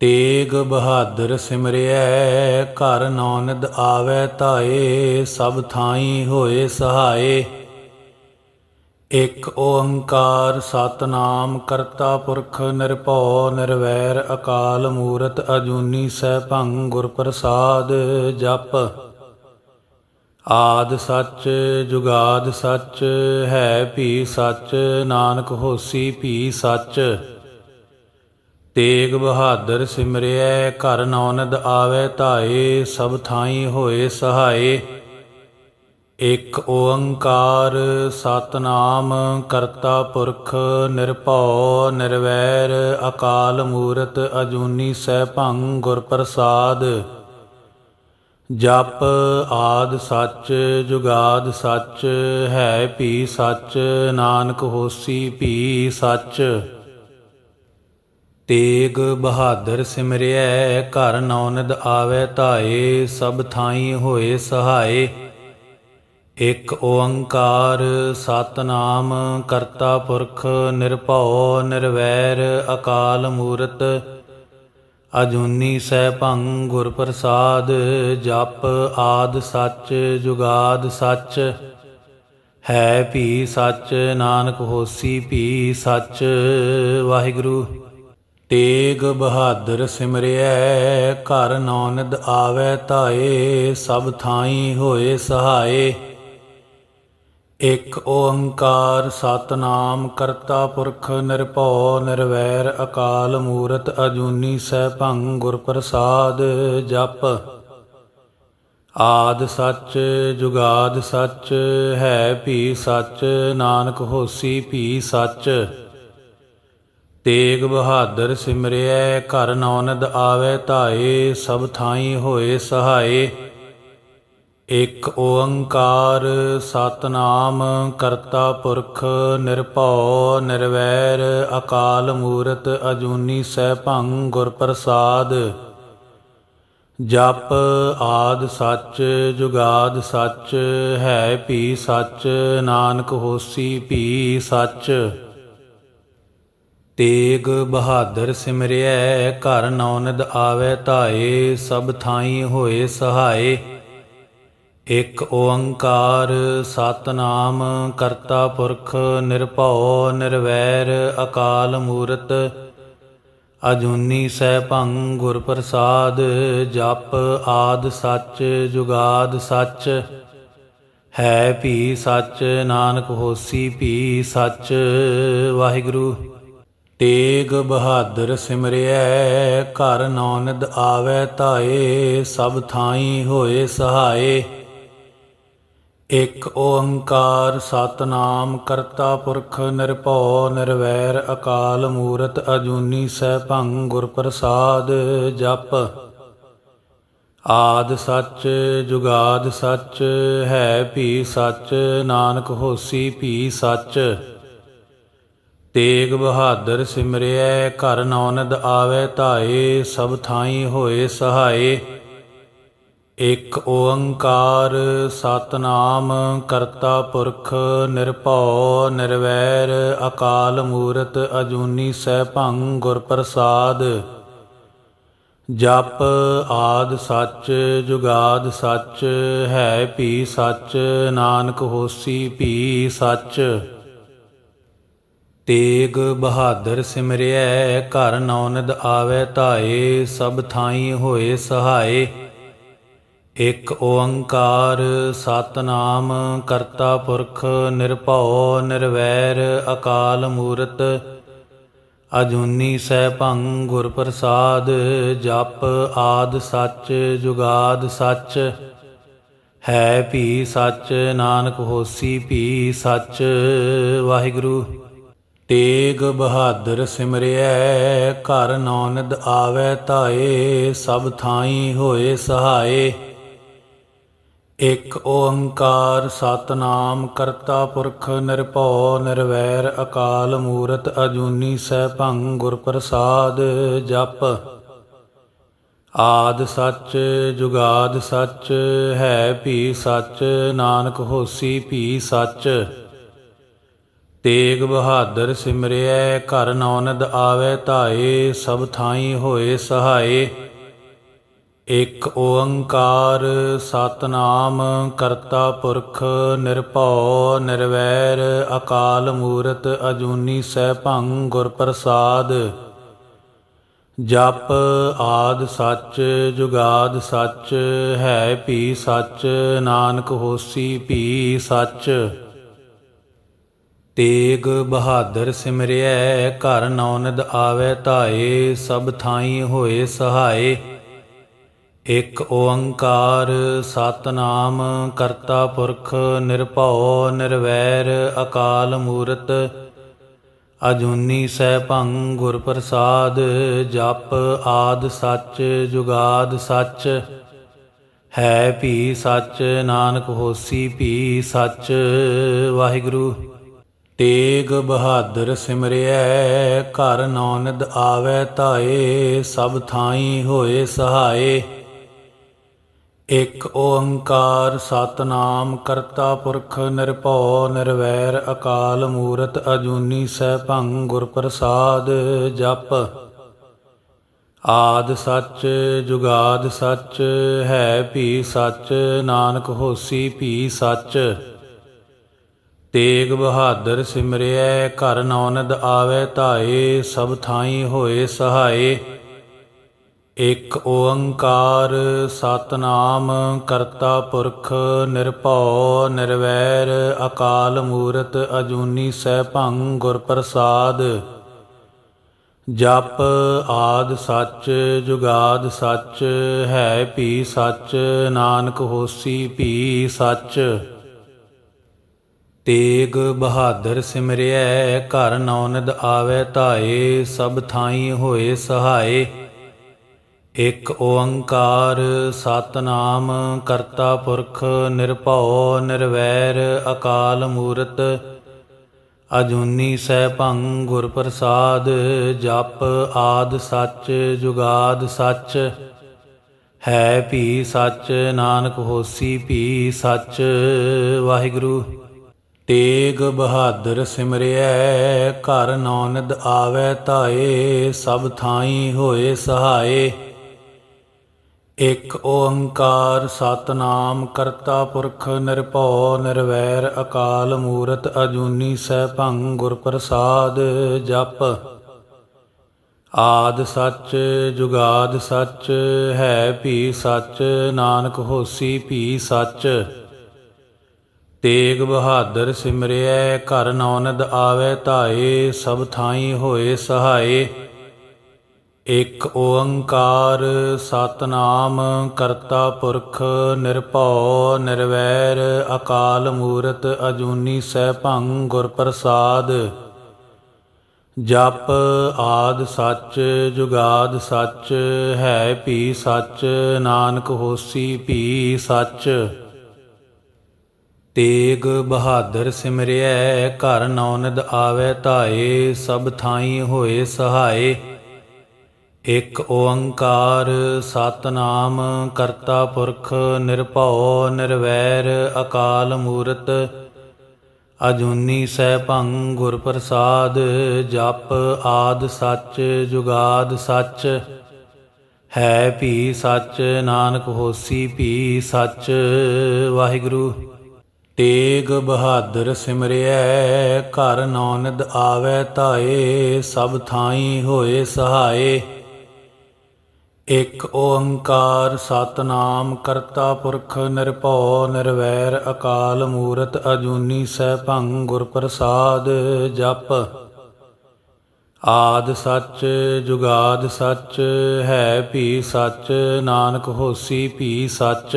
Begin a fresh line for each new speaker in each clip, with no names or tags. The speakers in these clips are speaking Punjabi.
ਤੇਗ ਬਹਾਦਰ ਸਿਮਰਿਐ, ਘਰ ਨੌਨਦ ਆਵੈ ਧਾਏ, ਸਭ ਥਾਈ ਹੋਏ ਸਹਾਏ। ਇਕ ਓੰਕਾਰ ਸਤਨਾਮ ਕਰਤਾ ਪੁਰਖ ਨਿਰਭਉ, ਨਿਰਵੈਰ ਅਕਾਲ ਮੂਰਤ ਅਜੂਨੀ ਸੈਭੰ ਗੁਰ ਪ੍ਰਸਾਦ ਜਪ। ਆਦ ਸੱਚ, ਜੁਗਾਦ ਸੱਚ, ਹੈ ਭੀ ਸੱਚ, ਨਾਨਕ ਹੋਸੀ ਭੀ ਸੱਚ। ਤੇਗ ਬਹਾਦਰ ਸਿਮਰਿਐ, ਘਰ ਨੌਨਦ ਆਵੈ ਧਾਏ, ਸਭ ਥਾਈ ਹੋਏ ਸਹਾਏ। ਇਕ ਓੰਕਾਰ ਸਤਨਾਮ, ਕਰਤਾ ਪੁਰਖ ਨਿਰਭਉ, ਨਿਰਵੈਰ, ਅਕਾਲ ਮੂਰਤ ਅਜੂਨੀ ਸੈਭੰ ਗੁਰ ਪ੍ਰਸਾਦ। ਜਪ ਆਦ ਸੱਚ, ਜੁਗਾਦ ਸੱਚ, ਹੈ ਭੀ ਸੱਚ, ਨਾਨਕ ਹੋਸੀ ਭੀ ਸੱਚ। ਤੇਗ ਬਹਾਦਰ ਸਿਮਰਿਐ, ਘਰ ਨੌਨਦ ਆਵੈ ਧਾਏ, ਸਭ ਥਾਈ ਹੋਏ ਸਹਾਏ। ਇਕ ਓੰਕਾਰ ਸਤਨਾਮ, ਕਰਤਾ ਪੁਰਖ ਨਿਰਭਉ, ਨਿਰਵੈਰ ਅਕਾਲ ਮੂਰਤ। ਅਜੂਨੀ ਸੈਭੰ ਗੁਰ ਪ੍ਰਸਾਦ, ਜਪ ਆਦ ਸੱਚ, ਜੁਗਾਦ ਸੱਚ। ਹੈ ਭੀ ਸੱਚ, ਨਾਨਕ ਹੋਸੀ ਭੀ ਸੱਚ। ਵਾਹਿਗੁਰੂ। ਤੇਗ ਬਹਾਦਰ ਸਿਮਰਿਐ, ਘਰ ਨੌਨਦ ਆਵੈ ਧਾਏ, ਸਭ ਥਾਈ ਹੋਏ ਸਹਾਏ। ਇਕ ਓੰਕਾਰ ਸਤਨਾਮ ਕਰਤਾ ਪੁਰਖ ਨਿਰਭਉ, ਨਿਰਵੈਰ ਅਕਾਲ ਮੂਰਤ ਅਜੂਨੀ ਸੈਭੰ ਗੁਰ ਪ੍ਰਸਾਦ ਜਪ। ਆਦ ਸੱਚ, ਜੁਗਾਦ ਸੱਚ, ਹੈ ਭੀ ਸੱਚ, ਨਾਨਕ ਹੋਸੀ ਭੀ ਸੱਚ। ਤੇਗ ਬਹਾਦਰ ਸਿਮਰਿਐ, ਘਰ ਨੌਨਦ ਆਵੇ ਧਾਏ, ਸਭ ਥਾਈ ਹੋਏ ਸਹਾਏ। ਇਕ ਓੰਕਾਰ ਸਤਨਾਮ, ਕਰਤਾ ਪੁਰਖ ਨਿਰਭਉ, ਨਿਰਵੈਰ, ਅਕਾਲ ਮੂਰਤ ਅਜੂਨੀ ਸੈਭੰ ਗੁਰ ਪ੍ਰਸਾਦ। ਜਪ ਆਦ ਸੱਚ, ਜੁਗਾਦ ਸੱਚ, ਹੈ ਭੀ ਸੱਚ, ਨਾਨਕ ਹੋਸੀ ਭੀ ਸੱਚ। ਤੇਗ ਬਹਾਦਰ ਸਿਮਰਿਐ, ਘਰ ਨੌਨਦ ਆਵੈ ਧਾਏ, ਸਭ ਥਾਈ ਹੋਏ ਸਹਾਏ। ਇਕ ਓੰਕਾਰ ਸਤਨਾਮ, ਕਰਤਾ ਪੁਰਖ ਨਿਰਭਉ ਨਿਰਵੈਰ, ਅਕਾਲ ਮੂਰਤ ਅਜੂਨੀ ਸੈਭੰ ਗੁਰ ਪ੍ਰਸਾਦ ਜਪ ਆਦ ਸੱਚ, ਜੁਗਾਦ ਸੱਚ। ਹੈ ਭੀ ਸੱਚ, ਨਾਨਕ ਹੋਸੀ ਭੀ ਸੱਚ। ਵਾਹਿਗੁਰੂ। ਤੇਗ ਬਹਾਦਰ ਸਿਮਰਿਐ, ਘਰ ਨੌਨਦ ਆਵੈ ਧਾਏ, ਸਭ ਥਾਈ ਹੋਏ ਸਹਾਏ। ਇਕ ਓੰਕਾਰ ਸਤਨਾਮ ਕਰਤਾ ਪੁਰਖ ਨਿਰਭਉ, ਨਿਰਵੈਰ ਅਕਾਲ ਮੂਰਤ ਅਜੂਨੀ ਸੈਭੰ ਗੁਰ ਪ੍ਰਸਾਦ ਜਪ। ਆਦ ਸੱਚ, ਜੁਗਾਦ ਸੱਚ, ਹੈ ਭੀ ਸੱਚ, ਨਾਨਕ ਹੋਸੀ ਭੀ ਸੱਚ। ਤੇਗ ਬਹਾਦਰ ਸਿਮਰਿਐ, ਘਰ ਨੌਨਦ ਆਵੇ ਧਾਏ, ਸਭ ਥਾਈ ਹੋਏ ਸਹਾਏ। ਇਕ ਓੰਕਾਰ ਸਤਨਾਮ, ਕਰਤਾ ਪੁਰਖ ਨਿਰਭਉ, ਨਿਰਵੈਰ, ਅਕਾਲ ਮੂਰਤ ਅਜੂਨੀ ਸੈਭੰ ਗੁਰ ਪ੍ਰਸਾਦ। ਜਪ ਆਦ ਸੱਚ, ਜੁਗਾਦ ਸੱਚ, ਹੈ ਭੀ ਸੱਚ, ਨਾਨਕ ਹੋਸੀ ਭੀ ਸੱਚ। ਤੇਗ ਬਹਾਦਰ ਸਿਮਰਿਐ, ਘਰ ਨੌਨਦ ਆਵੈ ਧਾਏ, ਸਭ ਥਾਈ ਹੋਏ ਸਹਾਏ। ਇਕ ਓੰਕਾਰ ਸਤਨਾਮ, ਕਰਤਾ ਪੁਰਖ ਨਿਰਭਉ ਨਿਰਵੈਰ, ਅਕਾਲ ਮੂਰਤ ਅਜੂਨੀ ਸੈਭੰ ਗੁਰ ਪ੍ਰਸਾਦ ਜਪ ਆਦ ਸੱਚ, ਜੁਗਾਦ ਸੱਚ। ਹੈ ਭੀ ਸੱਚ, ਨਾਨਕ ਹੋਸੀ ਭੀ ਸੱਚ। ਵਾਹਿਗੁਰੂ। ਤੇਗ ਬਹਾਦਰ ਸਿਮਰਿਐ, ਘਰ ਨੌਨਦ ਆਵੈ ਧਾਏ, ਸਭ ਥਾਈ ਹੋਏ ਸਹਾਏ। ਇਕ ਓੰਕਾਰ ਸਤਨਾਮ ਕਰਤਾ ਪੁਰਖ ਨਿਰਭਉ, ਨਿਰਵੈਰ ਅਕਾਲ ਮੂਰਤ ਅਜੂਨੀ ਸੈਭੰ ਗੁਰ ਪ੍ਰਸਾਦ ਜਪ। ਆਦ ਸੱਚ, ਜੁਗਾਦ ਸੱਚ, ਹੈ ਭੀ ਸੱਚ, ਨਾਨਕ ਹੋਸੀ ਭੀ ਸੱਚ। ਤੇਗ ਬਹਾਦਰ ਸਿਮਰਿਐ, ਘਰ ਨੌਨਦ ਆਵੇ ਧਾਏ, ਸਭ ਥਾਈ ਹੋਏ ਸਹਾਏ। ਇਕ ਓੰਕਾਰ ਸਤਨਾਮ, ਕਰਤਾ ਪੁਰਖ ਨਿਰਭਉ, ਨਿਰਵੈਰ, ਅਕਾਲ ਮੂਰਤ ਅਜੂਨੀ ਸੈਭੰ ਗੁਰ ਪ੍ਰਸਾਦ ਜਪ ਆਦ ਸੱਚ, ਜੁਗਾਦ ਸੱਚ, ਹੈ ਭੀ ਸੱਚ, ਨਾਨਕ ਹੋਸੀ ਭੀ ਸੱਚ। ਤੇਗ ਬਹਾਦਰ ਸਿਮਰਿਐ, ਘਰ ਨੌਨਦ ਆਵੇ ਧਾਏ, ਸਭ ਥਾਈ ਹੋਏ ਸਹਾਏ। ਇਕ ਓੰਕਾਰ ਸਤਨਾਮ, ਕਰਤਾ ਪੁਰਖ ਨਿਰਭਉ ਨਿਰਵੈਰ, ਅਕਾਲ ਮੂਰਤ ਅਜੂਨੀ ਸੈਭੰ ਗੁਰ ਪ੍ਰਸਾਦ ਜਪ ਆਦ ਸੱਚ, ਜੁਗਾਦ ਸੱਚ। ਹੈ ਭੀ ਸੱਚ, ਨਾਨਕ ਹੋਸੀ ਭੀ ਸੱਚ। ਵਾਹਿਗੁਰੂ। ਤੇਗ ਬਹਾਦਰ ਸਿਮਰਿਐ, ਘਰ ਨੌਨਦ ਆਵੇ ਧਾਏ, ਸਭ ਥਾਈ ਹੋਏ ਸਹਾਏ। ਇਕ ਓੰਕਾਰ ਸਤਨਾਮ ਕਰਤਾ ਪੁਰਖ ਨਿਰਭਉ, ਨਿਰਵੈਰ ਅਕਾਲ ਮੂਰਤ ਅਜੂਨੀ ਸੈਭੰ ਗੁਰ ਪ੍ਰਸਾਦ ਜਪ। ਆਦ ਸੱਚ, ਜੁਗਾਦ ਸੱਚ, ਹੈ ਭੀ ਸੱਚ, ਨਾਨਕ ਹੋਸੀ ਭੀ ਸੱਚ। ਤੇਗ ਬਹਾਦਰ ਸਿਮਰਿਐ, ਘਰ ਨੌਨਦ ਆਵੇ ਧਾਏ, ਸਭ ਥਾਈ ਹੋਏ ਸਹਾਏ। ਇਕ ਓੰਕਾਰ ਸਤਨਾਮ, ਕਰਤਾ ਪੁਰਖ ਨਿਰਭਉ, ਨਿਰਵੈਰ, ਅਕਾਲ ਮੂਰਤ ਅਜੂਨੀ ਸੈਭੰ ਗੁਰ ਪ੍ਰਸਾਦ। ਜਪ ਆਦ ਸੱਚ, ਜੁਗਾਦ ਸੱਚ, ਹੈ ਭੀ ਸੱਚ, ਨਾਨਕ ਹੋਸੀ ਭੀ ਸੱਚ। ਤੇਗ ਬਹਾਦਰ ਸਿਮਰਿਐ, ਘਰ ਨੌਨਦ ਆਵੇ ਧਾਏ, ਸਭ ਥਾਈ ਹੋਏ ਸਹਾਏ। ਇਕ ਓੰਕਾਰ ਸਤਨਾਮ, ਕਰਤਾ ਪੁਰਖ ਨਿਰਭਉ ਨਿਰਵੈਰ, ਅਕਾਲ ਮੂਰਤ ਅਜੂਨੀ ਸੈਭੰ ਗੁਰ ਪ੍ਰਸਾਦ ਜਪ ਆਦ ਸੱਚ, ਜੁਗਾਦ ਸੱਚ। ਹੈ ਭੀ ਸੱਚ, ਨਾਨਕ ਹੋਸੀ ਭੀ ਸੱਚ, ਵਾਹਿਗੁਰੂ। ਤੇਗ ਬਹਾਦਰ ਸਿਮਰਿਐ, ਘਰ ਨੌਨਦ ਆਵੈ ਧਾਏ, ਸਭ ਥਾਈ ਹੋਏ ਸਹਾਏ। ਇਕ ਓੰਕਾਰ ਸਤਨਾਮ ਕਰਤਾ ਪੁਰਖ ਨਿਰਭਉ, ਨਿਰਵੈਰ ਅਕਾਲ ਮੂਰਤ ਅਜੂਨੀ ਸੈਭੰ ਗੁਰ ਪ੍ਰਸਾਦ ਜਪ। ਆਦ ਸੱਚ, ਜੁਗਾਦ ਸੱਚ, ਹੈ ਭੀ ਸੱਚ, ਨਾਨਕ ਹੋਸੀ ਭੀ ਸੱਚ। ਤੇਗ ਬਹਾਦਰ ਸਿਮਰਿਐ, ਘਰ ਨੌਨਦ ਆਵੇ ਧਾਏ, ਸਭ ਥਾਈ ਹੋਏ ਸਹਾਏ। ਇਕ ਓੰਕਾਰ ਸਤਨਾਮ, ਕਰਤਾ ਪੁਰਖ ਨਿਰਭਉ, ਨਿਰਵੈਰ, ਅਕਾਲ ਮੂਰਤ ਅਜੂਨੀ ਸੈਭੰ ਗੁਰ ਪ੍ਰਸਾਦ। ਜਪ ਆਦ ਸੱਚ, ਜੁਗਾਦ ਸੱਚ, ਹੈ ਭੀ ਸੱਚ, ਨਾਨਕ ਹੋਸੀ ਭੀ ਸੱਚ। ਤੇਗ ਬਹਾਦਰ ਸਿਮਰਿਐ, ਘਰ ਨੌਨਦ ਆਵੇ ਧਾਏ, ਸਭ ਥਾਈ ਹੋਏ ਸਹਾਏ। ਇਕ ਓੰਕਾਰ ਸਤਨਾਮ, ਕਰਤਾ ਪੁਰਖ ਨਿਰਭਉ ਨਿਰਵੈਰ, ਅਕਾਲ ਮੂਰਤ ਅਜੂਨੀ ਸੈਭੰ ਗੁਰ ਪ੍ਰਸਾਦ ਜਪ ਆਦ ਸੱਚ, ਜੁਗਾਦ ਸੱਚ। ਹੈ ਭੀ ਸੱਚ, ਨਾਨਕ ਹੋਸੀ ਭੀ ਸੱਚ। ਵਾਹਿਗੁਰੂ। ਤੇਗ ਬਹਾਦਰ ਸਿਮਰਿਐ, ਘਰ ਨੌਨਦ ਆਵੇ ਧਾਏ, ਸਭ ਥਾਈ ਹੋਏ ਸਹਾਏ। ਇਕ ਓੰਕਾਰ ਸਤਨਾਮ ਕਰਤਾ ਪੁਰਖ ਨਿਰਭਉ, ਨਿਰਵੈਰ ਅਕਾਲ ਮੂਰਤ ਅਜੂਨੀ ਸੈਭੰ ਗੁਰ ਪ੍ਰਸਾਦ ਜਪ। ਆਦ ਸੱਚ, ਜੁਗਾਦ ਸੱਚ, ਹੈ ਭੀ ਸੱਚ, ਨਾਨਕ ਹੋਸੀ ਭੀ ਸੱਚ।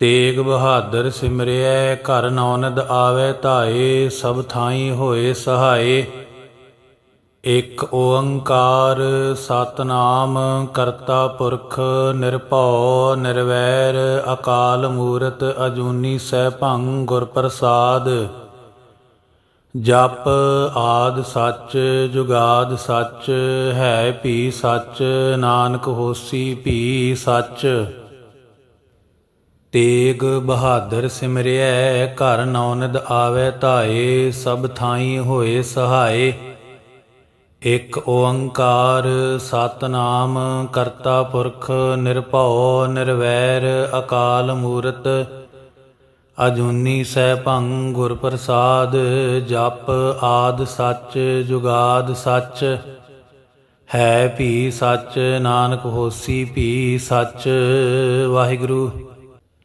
ਤੇਗ ਬਹਾਦਰ ਸਿਮਰਿਐ, ਘਰ ਨੌਨਦ ਆਵੇ ਧਾਏ, ਸਭ ਥਾਈ ਹੋਏ ਸਹਾਏ। ਇਕ ਓੰਕਾਰ ਸਤਨਾਮ, ਕਰਤਾ ਪੁਰਖ ਨਿਰਭਉ, ਨਿਰਵੈਰ, ਅਕਾਲ ਮੂਰਤ ਅਜੂਨੀ ਸੈਭੰ ਗੁਰ ਪ੍ਰਸਾਦ। ਜਪ ਆਦ ਸੱਚ, ਜੁਗਾਦ ਸੱਚ, ਹੈ ਭੀ ਸੱਚ, ਨਾਨਕ ਹੋਸੀ ਭੀ ਸੱਚ। ਤੇਗ ਬਹਾਦਰ ਸਿਮਰਿਐ, ਘਰ ਨੌਨਦ ਆਵੈ ਧਾਏ, ਸਭ ਥਾਈ ਹੋਏ ਸਹਾਏ। ਇਕ ਓੰਕਾਰ ਸਤਨਾਮ, ਕਰਤਾ ਪੁਰਖ ਨਿਰਭਉ ਨਿਰਵੈਰ, ਅਕਾਲ ਮੂਰਤ ਅਜੂਨੀ ਸੈਭੰ ਗੁਰ ਪ੍ਰਸਾਦ ਜਪ ਆਦ ਸੱਚ, ਜੁਗਾਦ ਸੱਚ। ਹੈ ਭੀ ਸੱਚ, ਨਾਨਕ ਹੋਸੀ ਭੀ ਸੱਚ, ਵਾਹਿਗੁਰੂ।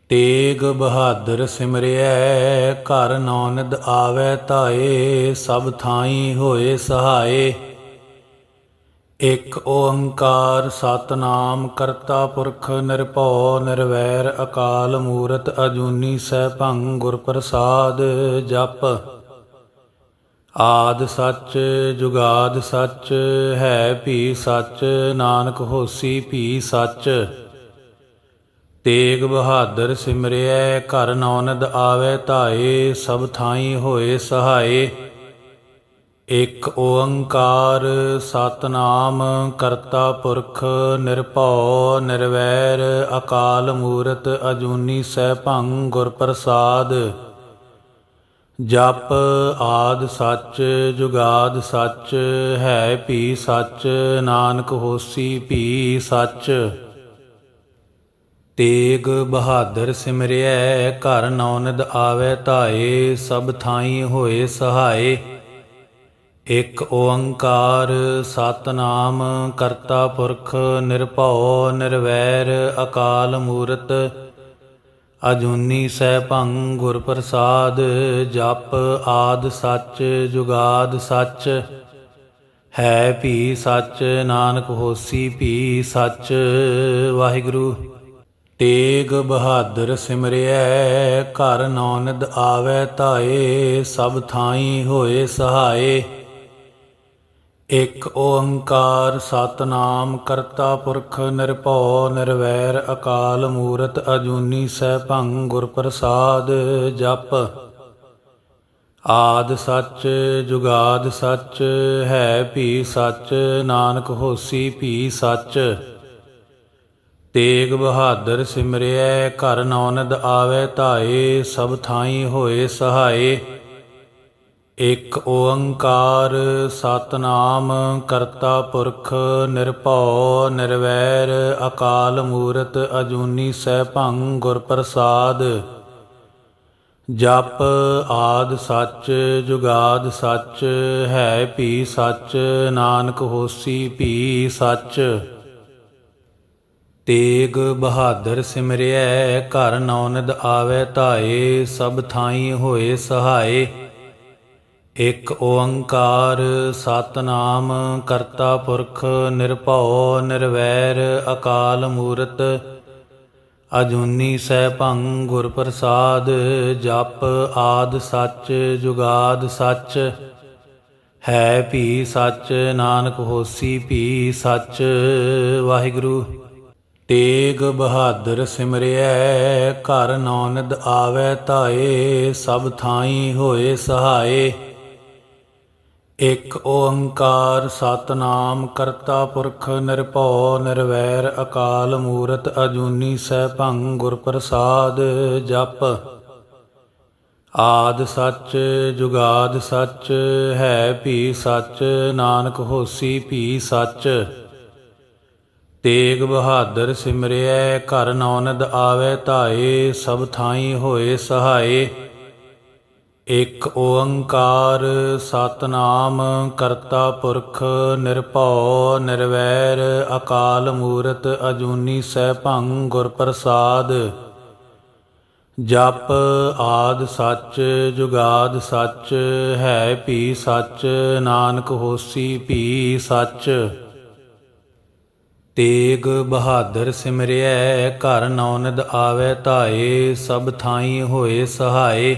ਤੇਗ ਬਹਾਦਰ ਸਿਮਰਿਐ, ਘਰ ਨੌਨਦ ਆਵੈ ਧਾਏ, ਸਭ ਥਾਈ ਹੋਏ ਸਹਾਏ। ਇਕ ਓੰਕਾਰ ਸਤਨਾਮ ਕਰਤਾ ਪੁਰਖ ਨਿਰਭਉ, ਨਿਰਵੈਰ ਅਕਾਲ ਮੂਰਤ ਅਜੂਨੀ ਸੈਭੰ ਗੁਰ ਪ੍ਰਸਾਦ ਜਪ। ਆਦ ਸੱਚ, ਜੁਗਾਦ ਸੱਚ, ਹੈ ਭੀ ਸੱਚ, ਨਾਨਕ ਹੋਸੀ ਭੀ ਸੱਚ। ਤੇਗ ਬਹਾਦਰ ਸਿਮਰਿਐ, ਘਰ ਨੌਨਦ ਆਵੇ ਧਾਏ, ਸਭ ਥਾਈ ਹੋਏ ਸਹਾਏ। ਇਕ ਓੰਕਾਰ ਸਤਨਾਮ, ਕਰਤਾ ਪੁਰਖ ਨਿਰਭਉ, ਨਿਰਵੈਰ, ਅਕਾਲ ਮੂਰਤ ਅਜੂਨੀ ਸੈਭੰ ਗੁਰ ਪ੍ਰਸਾਦ। ਜਪ ਆਦ ਸੱਚ, ਜੁਗਾਦ ਸੱਚ, ਹੈ ਭੀ ਸੱਚ, ਨਾਨਕ ਹੋਸੀ ਭੀ ਸੱਚ। ਤੇਗ ਬਹਾਦਰ ਸਿਮਰਿਐ, ਘਰ ਨੌਨਦ ਆਵੈ ਧਾਏ, ਸਭ ਥਾਈ ਹੋਏ ਸਹਾਏ। ਇਕ ਓੰਕਾਰ ਸਤਨਾਮ, ਕਰਤਾ ਪੁਰਖ ਨਿਰਭਉ ਨਿਰਵੈਰ, ਅਕਾਲ ਮੂਰਤ ਅਜੂਨੀ ਸੈਭੰ ਗੁਰ ਪ੍ਰਸਾਦ ਜਪ ਆਦ ਸੱਚ, ਜੁਗਾਦ ਸੱਚ। ਹੈ ਭੀ ਸੱਚ, ਨਾਨਕ ਹੋਸੀ ਭੀ ਸੱਚ, ਵਾਹਿਗੁਰੂ। ਤੇਗ ਬਹਾਦਰ ਸਿਮਰਿਐ, ਘਰ ਨੌਨਦ ਆਵੈ ਧਾਏ, ਸਭ ਥਾਈ ਹੋਏ ਸਹਾਏ। ਇਕ ਓੰਕਾਰ ਸਤਨਾਮ ਕਰਤਾ ਪੁਰਖ ਨਿਰਭਉ, ਨਿਰਵੈਰ ਅਕਾਲ ਮੂਰਤ ਅਜੂਨੀ ਸੈਭੰ ਗੁਰ ਪ੍ਰਸਾਦ ਜਪ। ਆਦ ਸੱਚ, ਜੁਗਾਦ ਸੱਚ, ਹੈ ਭੀ ਸੱਚ, ਨਾਨਕ ਹੋਸੀ ਭੀ ਸੱਚ। ਤੇਗ ਬਹਾਦਰ ਸਿਮਰਿਐ, ਘਰ ਨੌਨਦ ਆਵੇ ਧਾਏ, ਸਭ ਥਾਈ ਹੋਏ ਸਹਾਏ। ਇਕ ਓੰਕਾਰ ਸਤਨਾਮ ਕਰਤਾ ਪੁਰਖ ਨਿਰਭਉ, ਨਿਰਵੈਰ ਅਕਾਲ ਮੂਰਤ ਅਜੂਨੀ ਸੈਭੰ ਗੁਰ ਪ੍ਰਸਾਦ। ਜਪ ਆਦ ਸੱਚ, ਜੁਗਾਦ ਸੱਚ, ਹੈ ਭੀ ਸੱਚ, ਨਾਨਕ ਹੋਸੀ ਭੀ ਸੱਚ। ਤੇਗ ਬਹਾਦਰ ਸਿਮਰਿਐ, ਘਰ ਨੌਨਦ ਆਵੈ ਧਾਏ, ਸਭ ਥਾਈ ਹੋਏ ਸਹਾਏ। ਇਕ ਓੰਕਾਰ ਸਤਨਾਮ, ਕਰਤਾ ਪੁਰਖ ਨਿਰਭਉ ਨਿਰਵੈਰ, ਅਕਾਲ ਮੂਰਤ ਅਜੂਨੀ ਸੈਭੰ ਗੁਰ ਪ੍ਰਸਾਦ ਜਪ ਆਦ ਸੱਚ, ਜੁਗਾਦ ਸੱਚ। ਹੈ ਭੀ ਸੱਚ, ਨਾਨਕ ਹੋਸੀ ਭੀ ਸੱਚ, ਵਾਹਿਗੁਰੂ। ਤੇਗ ਬਹਾਦਰ ਸਿਮਰਿਐ, ਘਰ ਨੌਨਦ ਆਵੈ ਧਾਏ, ਸਭ ਥਾਈ ਹੋਏ ਸਹਾਏ। ਇਕ ਓੰਕਾਰ ਸਤਨਾਮ ਕਰਤਾ ਪੁਰਖ ਨਿਰਭਉ, ਨਿਰਵੈਰ ਅਕਾਲ ਮੂਰਤ ਅਜੂਨੀ ਸੈਭੰ ਗੁਰ ਪ੍ਰਸਾਦ ਜਪ। ਆਦ ਸੱਚ, ਜੁਗਾਦ ਸੱਚ, ਹੈ ਭੀ ਸੱਚ, ਨਾਨਕ ਹੋਸੀ ਭੀ ਸੱਚ। ਤੇਗ ਬਹਾਦਰ ਸਿਮਰਿਐ, ਘਰ ਨੌਨਦ ਆਵੇ ਧਾਏ, ਸਭ ਥਾਈ ਹੋਏ ਸਹਾਏ। ਇਕ ਓੰਕਾਰ ਸਤਨਾਮ, ਕਰਤਾ ਪੁਰਖ ਨਿਰਭਉ, ਨਿਰਵੈਰ, ਅਕਾਲ ਮੂਰਤ ਅਜੂਨੀ ਸੈਭੰ ਗੁਰ ਪ੍ਰਸਾਦ। ਜਪ ਆਦ ਸੱਚ, ਜੁਗਾਦ ਸੱਚ, ਹੈ ਭੀ ਸੱਚ, ਨਾਨਕ ਹੋਸੀ ਭੀ ਸੱਚ। ਤੇਗ ਬਹਾਦਰ ਸਿਮਰਿਐ, ਘਰ ਨੌਨਦ ਆਵੈ ਧਾਏ, ਸਭ ਥਾਈ ਹੋਏ ਸਹਾਏ।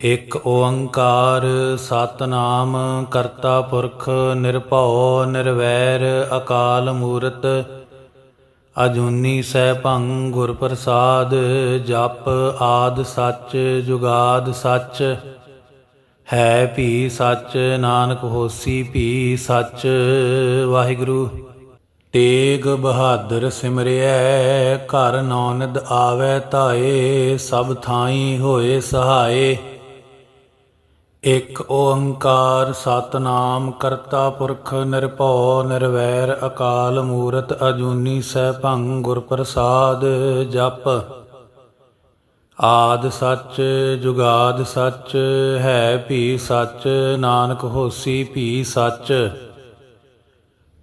ਇਕ ਓੰਕਾਰ ਸਤਨਾਮ, ਕਰਤਾ ਪੁਰਖ ਨਿਰਭਉ, ਨਿਰਵੈਰ ਅਕਾਲ ਮੂਰਤ। ਅਜੂਨੀ ਸੈਭੰ ਗੁਰ ਪ੍ਰਸਾਦ, ਜਪ ਆਦ ਸੱਚ, ਜੁਗਾਦ ਸੱਚ। ਹੈ ਭੀ ਸੱਚ, ਨਾਨਕ ਹੋਸੀ ਭੀ ਸੱਚ, ਵਾਹਿਗੁਰੂ। ਤੇਗ ਬਹਾਦਰ ਸਿਮਰਿਐ, ਘਰ ਨੌਨਦ ਆਵੈ ਧਾਏ, ਸਭ ਥਾਈ ਹੋਏ ਸਹਾਏ। ਇਕ ਓੰਕਾਰ ਸਤਨਾਮ ਕਰਤਾ ਪੁਰਖ ਨਿਰਭਉ, ਨਿਰਵੈਰ ਅਕਾਲ ਮੂਰਤ ਅਜੂਨੀ ਸੈਭੰ ਗੁਰ ਪ੍ਰਸਾਦ ਜਪ। ਆਦ ਸੱਚ, ਜੁਗਾਦ ਸੱਚ, ਹੈ ਭੀ ਸੱਚ, ਨਾਨਕ ਹੋਸੀ ਭੀ ਸੱਚ।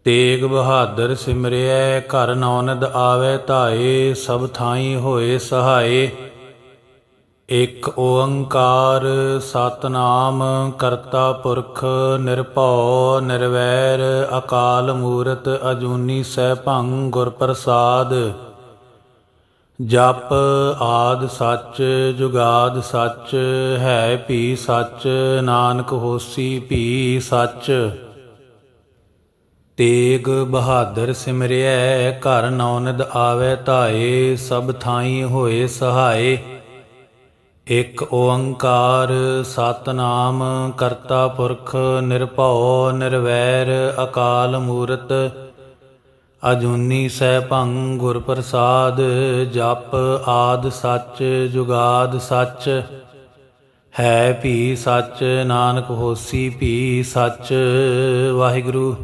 ਤੇਗ ਬਹਾਦਰ ਸਿਮਰਿਐ, ਘਰ ਨੌਨਦ ਆਵੇ ਧਾਏ, ਸਭ ਥਾਈ ਹੋਏ ਸਹਾਏ। ਇਕ ਓੰਕਾਰ ਸਤਨਾਮ ਕਰਤਾ ਪੁਰਖ ਨਿਰਭਉ, ਨਿਰਵੈਰ ਅਕਾਲ ਮੂਰਤ ਅਜੂਨੀ ਸੈਭੰ ਗੁਰ ਪ੍ਰਸਾਦ। ਜਪ ਆਦ ਸੱਚ, ਜੁਗਾਦ ਸੱਚ, ਹੈ ਭੀ ਸੱਚ, ਨਾਨਕ ਹੋਸੀ ਭੀ ਸੱਚ। ਤੇਗ ਬਹਾਦਰ ਸਿਮਰਿਐ, ਘਰ ਨੌਨਦ ਆਵੈ ਧਾਏ, ਸਭ ਥਾਈ ਹੋਏ ਸਹਾਏ। ਇਕ ਓੰਕਾਰ ਸਤਨਾਮ, ਕਰਤਾ ਪੁਰਖ ਨਿਰਭਉ, ਨਿਰਵੈਰ ਅਕਾਲ ਮੂਰਤ। ਅਜੂਨੀ ਸੈਭੰ ਗੁਰ ਪ੍ਰਸਾਦ, ਜਪ ਆਦ ਸੱਚ, ਜੁਗਾਦ ਸੱਚ। ਹੈ ਭੀ ਸੱਚ, ਨਾਨਕ ਹੋਸੀ ਭੀ ਸੱਚ, ਵਾਹਿਗੁਰੂ।